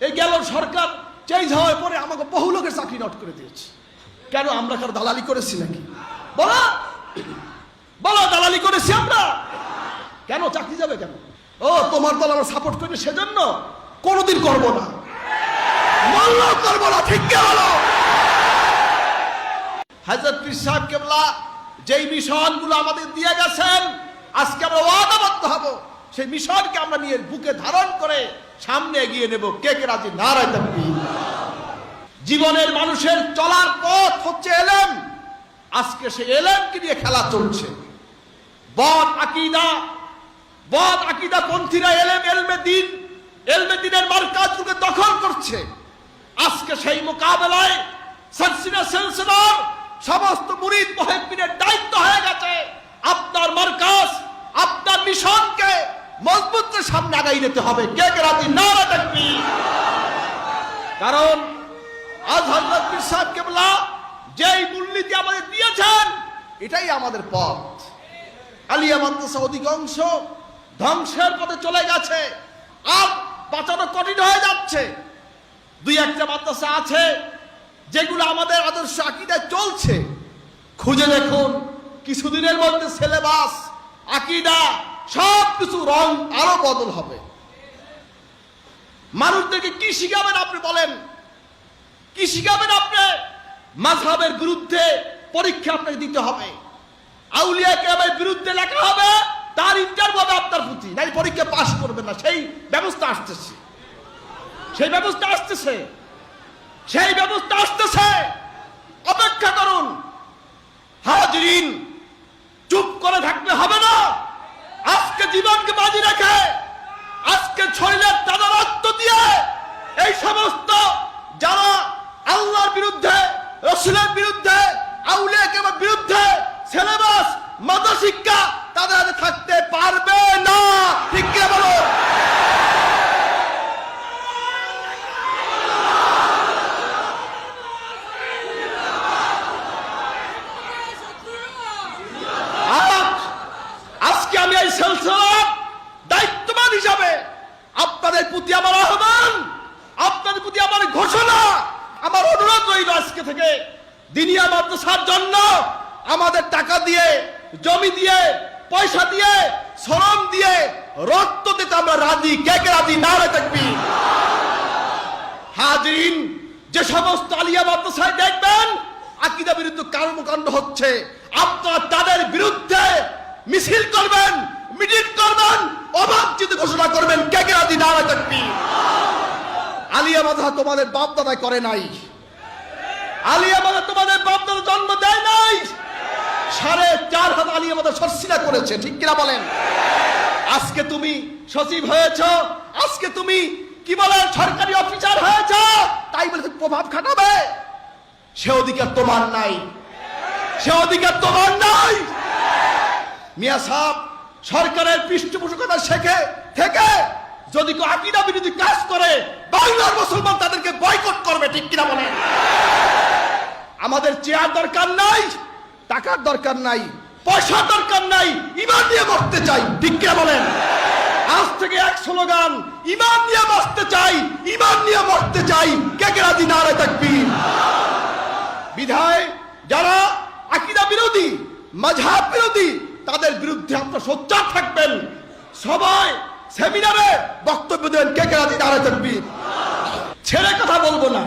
এই গেল সরকার চেঞ্জ হওয়ার পরে আমাকে বহু লোকের চাকরি নট করে দিয়েছে। কেন আমরা কারও দালালি করেছি নাকি? বলো! বলো, দালালি করেছি আমরা! কেন, চাকরি যাবে কেন? ও, তোমার দল আমরা সাপোর্ট করি সেজন্য কোনোদিন করব না। মল্ল করব না, ঠিক বলো? হাজরত পীর সাহেব কেবলা যেই মিশনগুলো আমাদের দিয়ে গেছেন, আজকে আমরা ওয়াদাবদ্ধ হব। সেই মিশনকে আমরা নিয়ে বুকে ধারণ করে সামনে এগিয়ে নেব। কে কে রাজি? তাকবীর জীবনের মানুষের চলার পথ হচ্ছে এলেম। আজকে সে এলেমকে নিয়ে খেলা চলছে। বদ আকিদা বদ আকিদা পন্থীরা এলেম, এলমে দিন, এলমে দিনের মার্কাজগুলোকে দখল করছে। আজকে সেই মোকাবেলায় সারসিনা সেলসিনার সমস্ত মুরিদ মহিবিনের দায়িত্ব হয়ে গেছে। আপনার মার্কাজ, আপনার মিশনকে মজবুত করে সামনে আগাই নিতে হবে। কে কে রাজি? নারা দেখবি। কারণ আজ হজরত পীর সাহেব কেবলা যেই মূলনীতি আমাদের দিয়েছেন, এটাই আমাদের পথ। আলিয়া মাদ্রাসা অধিকাংশ ধ্বংসের পথে চলে গেছে। আর বাঁচানো কঠিন হয়ে যাচ্ছে। দুই একটা মাদ্রাসা আছে যেগুলো আমাদের আদর্শ আকিদায় চলছে। খুঁজে দেখুন, কিছুদিনের মধ্যে সিলেবাস, আকিদা সব কিছু রং আরও বদল হবে। মানুষদেরকে কি শিখাবেন আপনি বলেন? কি শিখাবেন আপনি? মাঝহাবের বিরুদ্ধে পরীক্ষা আপনাকে দিতে হবে। আউলিয়া কেরামের বিরুদ্ধে লেখা হবে, তার ইন্টারভিউ হবে আপনার প্রতি। নাই পরীক্ষা পাশ করবে না। সেই ব্যবস্থা আসতেছে। সেই ব্যবস্থা আসতেছে। সেই ব্যবস্থা আসতেছে। অপেক্ষা করুন। হাজরিন, চুপ করে থাকলে হবে না। জীবনকে বাজি রেখে আজকে শরীরের তাজা রক্ত দিয়ে এই সমস্ত যারা আল্লাহর বিরুদ্ধে, রসুলের বিরুদ্ধে আউলে বিরুদ্ধে সিলেবাস মাদা শিক্ষা তাদের থাকতে পারবে না ঠিক কি বলো আজ আজকে আমি এই সেলসলার দায়িত্ববান হিসাবে আপনাদের প্রতি আমার আহ্বান, আপনাদের প্রতি আমার ঘোষণা, আমার অনুরোধ রইল আজকে থেকে। দিনিয়া মাদ্রাসার জন্য আমাদের টাকা দিয়ে, জমি দিয়ে, পয়সা দিয়ে, শ্রম দিয়ে রক্ত দিতে আমরা রাজি। কে কে রাজি? না থাকবি। হাজিরিন, যে সমস্ত আলিয়া মাদ্রাসায় দেখবেন, আকিদা বিরুদ্ধে কর্মকাণ্ড হচ্ছে। আপনারা তাদের বিরুদ্ধে মিছিল করবেন, মিটিং করবেন অবাঞ্ছিত ঘোষণা করবেন। কে তোমাদের বাপ করে নাই। আলিয়া তোমাদের বাপ জন্ম দেয় নাই। সাড়ে চার হাজার আলিয়া সর্ষিরা করেছে, ঠিক কিনা বলেন? আজকে তুমি সচিব হয়েছ, আজকে তুমি কি বলে, সরকারি অফিসার হয়েছ, তাই বলে প্রভাব খাটাবে। সে অধিকার তোমার নাই। সে অধিকার তোমার নাই। মিয়া সাহেব, সরকারের পৃষ্ঠপোষকতা শেখে যদি কেউ আকিদা বিরোধী কাজ করে, বাংলার মুসলমান তাদেরকে বয়কট করবে, ঠিক কিনা বলেন? আমাদের চেয়ার দরকার নাই, টাকার দরকার নাই, পয়সার দরকার নাই, ইমান নিয়ে মরতে চাই, ঠিক কিনা বলেন? আজ থেকে এক স্লোগান, ইমান নিয়ে বাঁচতে চাই, ইমান নিয়ে মরতে চাই, কে কে রাজি নারায় থাকবি বিধায় যারা আকিদা বিরোধী, মাঝহাব বিরোধী, তাদের বিরুদ্ধে আপনারা সোচ্চার থাকবেন। সবাই সেমিনারে বক্তব্য দেন কে কে রাজি? নারায় থাকবি ছেড়ে কথা বলব না।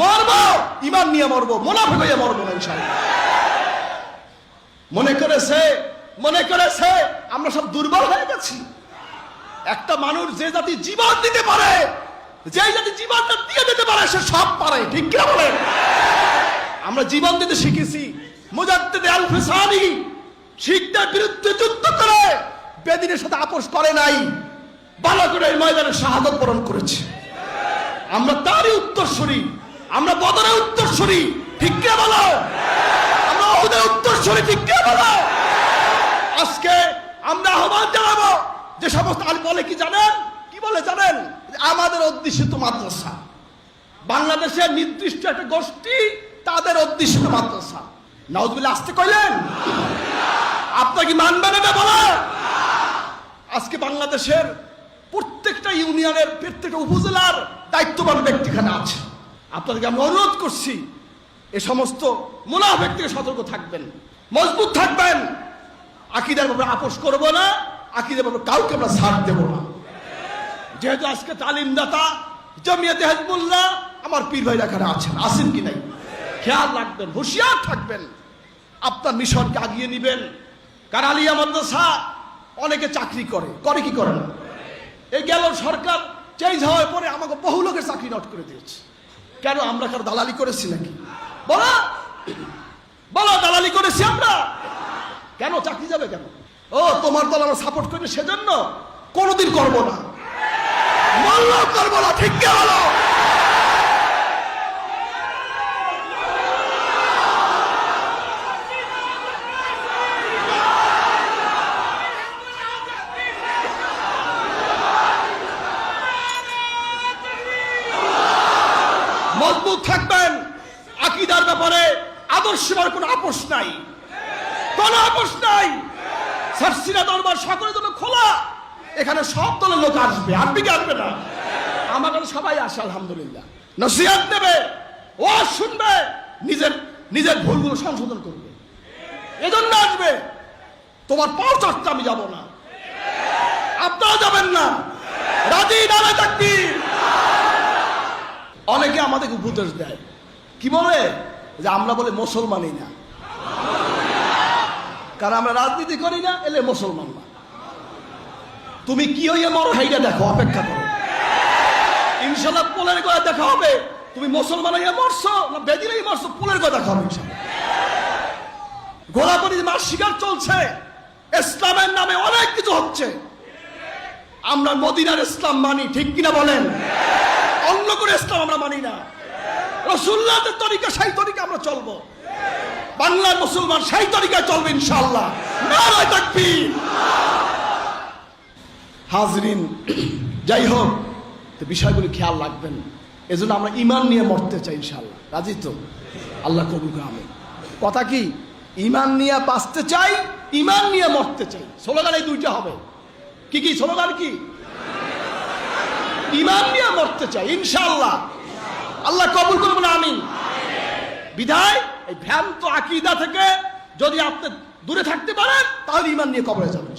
মরবো, ইমান নিয়ে মরবো মোনাফে হয়ে মরবো না ইনশাআল্লাহ মনে করেছে মনে করেছে আমরা সব দুর্বল হয়ে গেছি। একটা মানুষ যে জাতি জীবন দিতে পারে যে জাতি জীবনটা দিয়ে দিতে পারে, সে সব পারে। ঠিক কিনা বলে আমরা জীবন দিতে শিখেছি। মুজাদ্দিদ আল ফিসানি শিখদের বিরুদ্ধে যুদ্ধ করে বেদিনের সাথে আপোষ করে নাই। বালাগুড়ের ময়দানে শাহাদত বরণ করেছে। আমরা তারই উত্তরসূরি, আমরা বদরের উত্তরসূরি, ঠিক কে বলো? আমরা ওদের উত্তরসূরি, ঠিক কে বলো? আজকে আমরা আহ্বান জানাব, যে সমস্ত আল বলে কি জানেন? কি বলে জানেন? আমাদের অধ্যুষিত মাদ্রাসা। বাংলাদেশের নির্দিষ্ট একটা গোষ্ঠী, তাদের অধ্যুষিত মাদ্রাসা। নওয়াজবিল্লা আসতে কইলেন? আপনার কি মানবেন এটা বলা? আজকে বাংলাদেশের প্রত্যেকটা ইউনিয়নের প্রত্যেকটা উপজেলার দায়িত্ববান ব্যক্তি এখানে আছে। আপনাদেরকে আমি অনুরোধ করছি, এ সমস্ত মুনাফেক থেকে সতর্ক থাকবেন, মজবুত থাকবেন। আকিদার ব্যাপারে আপোষ করব না, আকিদার ব্যাপারে কাউকে আমরা ছাড় দেবো না। যেহেতু আজকে তালিমদাতা জমিয়াতে হেজবুল্লাহ, আমার পীর ভাইরা এখানে আছেন আছেন কি নাই? খেয়াল রাখবেন, হুঁশিয়ার থাকবেন। আপনার মিশনকে আগিয়ে নিবেন। কারণ আলিয়া মাদ্রাসা? অনেকে চাকরি করে করে কি করে না? এই গেল সরকার চেঞ্জ হওয়ার পরে আমাকে বহু লোকের চাকরি নট করে দিয়েছে। কেন আমরা কারও দালালি করেছি নাকি? বলো! বলো, দালালি করেছি আমরা! কেন, চাকরি যাবে কেন? ও, তোমার দল আমরা সাপোর্ট করি সেজন্য কোনোদিন করব না। মল্ল করব না, ঠিক কে বলো মজবুত থাকবেন আকিদার ব্যাপারে আদর্শের কোনো আপোষ নাই। কোনো আপোষ নাই। সার্সিনা দরবার সকলের জন্য খোলা। এখানে সব দলের লোক আসবে। আসবে কি আসবে না? আমার সবাই আসে, আলহামদুলিল্লাহ। নসিহাত দেবে ও শুনবে, নিজের নিজের ভুলগুলো সংশোধন করবে। এজন্য আসবে। তোমার পাও চর্চা আমি যাব না। আপনারা যাবেন না। রাজি নামে থাকবি। অনেকে আমাদেরকে উপদেশ দেয়। কি বলে? যে আমরা বলে মুসলমানই না। কারণ আমরা রাজনীতি করি না, এলে মুসলমান না। তুমি কি হইয়ে মরো হাইটা দেখো, অপেক্ষা করো। ইনশাল্লাহ পোলের গয়ে দেখা হবে। তুমি মুসলমান হইয়া মরছো না বেদিলেই মরছো পোলের গয়ে দেখা হবে ইনশাল্লাহ। গোলাপরি মাস শিকার চলছে। ইসলামের নামে অনেক কিছু হচ্ছে। আমরা মদিনার ইসলাম মানি, ঠিক কিনা বলেন? অন্য করে ইসলাম আমরা মানি না। রসুল্লাহদের তরিকা, সেই তরিকা আমরা চলবো। বাংলার মুসলমান সেই তরিকায় চলবে ইনশাল্লাহ হাজরিন, যাই হোক বিষয়গুলি খেয়াল রাখবেন। এজন্য আমরা ইমান নিয়ে মরতে চাই ইনশাল্লাহ রাজি তো? আল্লাহ কবুল আমিন। কথা কি? ইমান নিয়ে বাঁচতে চাই ইমান নিয়ে মরতে চাই। স্লোগান এই দুইটা হবে। কি কি? স্লোগান কি? ইমান নিয়ে মরতে চাই ইনশাল্লাহ আল্লাহ কবুল করবেন, আমিন। বিধায় এই ভ্যান্ত আকিদা থেকে যদি আপনি দূরে থাকতে পারেন, তাহলে ইমান নিয়ে কবরে যাবেন